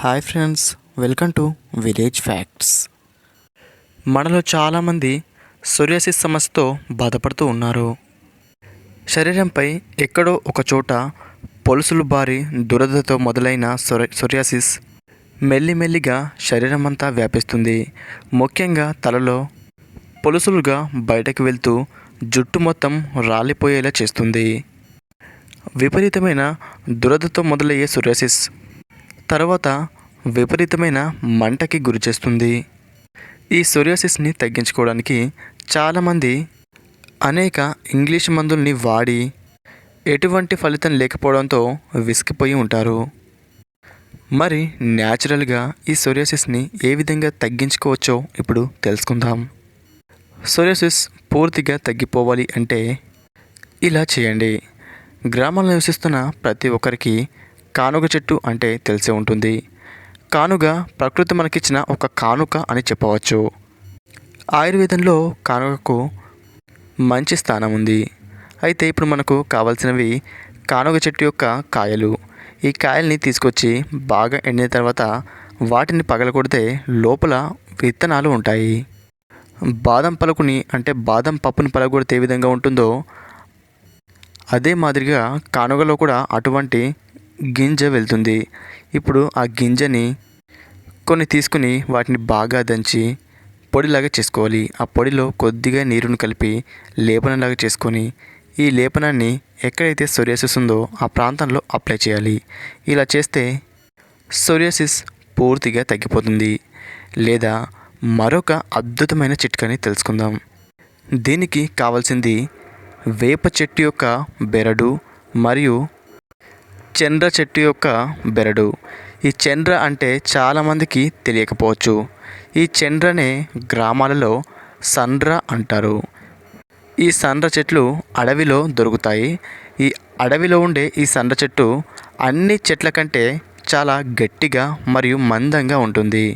Hi friends welcome to village facts. మనలో చాలామంది psoriasis సమస్యతో బాధపడుతూ ఉన్నారు. శరీరంపై ఎక్కడో ఒక చోట పొలుసులు బారి దురదతో మొదలైన సొర సొరియాసిస్ మెల్లిమెల్లిగా శరీరం అంతా వ్యాపిస్తుంది. ముఖ్యంగా తలలో పొలుసులుగా బయటకు వెళ్తూ జుట్టు మొత్తం రాలిపోయేలా చేస్తుంది. విపరీతమైన దురదతో మొదలయ్యే సొరియాసిస్ తర్వాత విపరీతమైన మంటకి గురి చేస్తుంది. ఈ సొరియాసిస్ని తగ్గించుకోవడానికి చాలామంది అనేక ఇంగ్లీష్ మందుల్ని వాడి ఎటువంటి ఫలితం లేకపోవడంతో విసిగిపోయి ఉంటారు. మరి న్యాచురల్గా ఈ సొరియాసిస్ని ఏ విధంగా తగ్గించుకోవచ్చో ఇప్పుడు తెలుసుకుందాం. సొరియాసిస్ పూర్తిగా తగ్గిపోవాలి అంటే ఇలా చేయండి. గ్రామాల్లో నివసిస్తున్న ప్రతి ఒక్కరికి కానుగ చెట్టు అంటే తెలిసే ఉంటుంది. కానుగ ప్రకృతి మనకిచ్చిన ఒక కానుక అని చెప్పవచ్చు. ఆయుర్వేదంలో కానుకకు మంచి స్థానం ఉంది. అయితే ఇప్పుడు మనకు కావాల్సినవి కానుగ చెట్టు యొక్క కాయలు. ఈ కాయల్ని తీసుకొచ్చి బాగా ఎండిన తర్వాత వాటిని పగలగొడితే లోపల విత్తనాలు ఉంటాయి. బాదం పలుకుని అంటే బాదం పప్పుని పలగొడితే ఏ విధంగా ఉంటుందో అదే మాదిరిగా కానుగలో కూడా అటువంటి గింజ వెళ్తుంది. ఇప్పుడు ఆ గింజని కొన్ని తీసుకుని వాటిని బాగా దంచి పొడిలాగా చేసుకోవాలి. ఆ పొడిలో కొద్దిగా నీరును కలిపి లేపనంలాగా చేసుకొని ఈ లేపనాన్ని ఎక్కడైతే సొరియాసిస్ ఉందో ఆ ప్రాంతంలో అప్లై చేయాలి. ఇలా చేస్తే సొరియాసిస్ పూర్తిగా తగ్గిపోతుంది. లేదా మరొక అద్భుతమైన చిట్కాని తెలుసుకుందాం. దీనికి కావాల్సింది వేప చెట్టు యొక్క బెరడు మరియు చంద్ర చెట్టు యొక్క బెరడు. ఈ చంద్ర అంటే చాలామందికి తెలియకపోవచ్చు. ఈ చంద్రనే గ్రామాలలో సండ్ర అంటారు. ఈ సండ్ర చెట్లు అడవిలో దొరుకుతాయి. ఈ అడవిలో ఉండే ఈ సండ్ర చెట్టు అన్ని చెట్ల కంటే చాలా గట్టిగా మరియు మందంగా ఉంటుంది.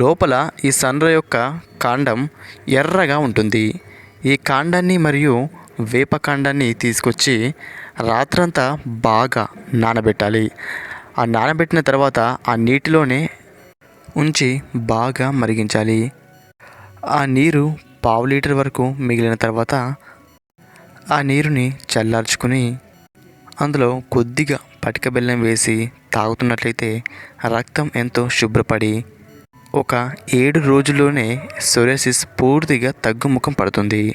లోపల ఈ సండ్ర యొక్క కాండం ఎర్రగా ఉంటుంది. ఈ కాండాన్ని మరియు వేపకాండాన్ని తీసుకొచ్చి రాత్రంతా బాగా నానబెట్టాలి. ఆ నానబెట్టిన తర్వాత ఆ నీటిలోనే ఉంచి బాగా మరిగించాలి. ఆ నీరు పావు లీటర్ వరకు మిగిలిన తర్వాత ఆ నీరుని చల్లార్చుకుని అందులో కొద్దిగా పటిక బెల్లం వేసి తాగుతున్నట్లయితే రక్తం ఎంతో శుభ్రపడి ఒక ఏడు రోజుల్లోనే సొరియాసిస్ పూర్తిగా తగ్గుముఖం పడుతుంది.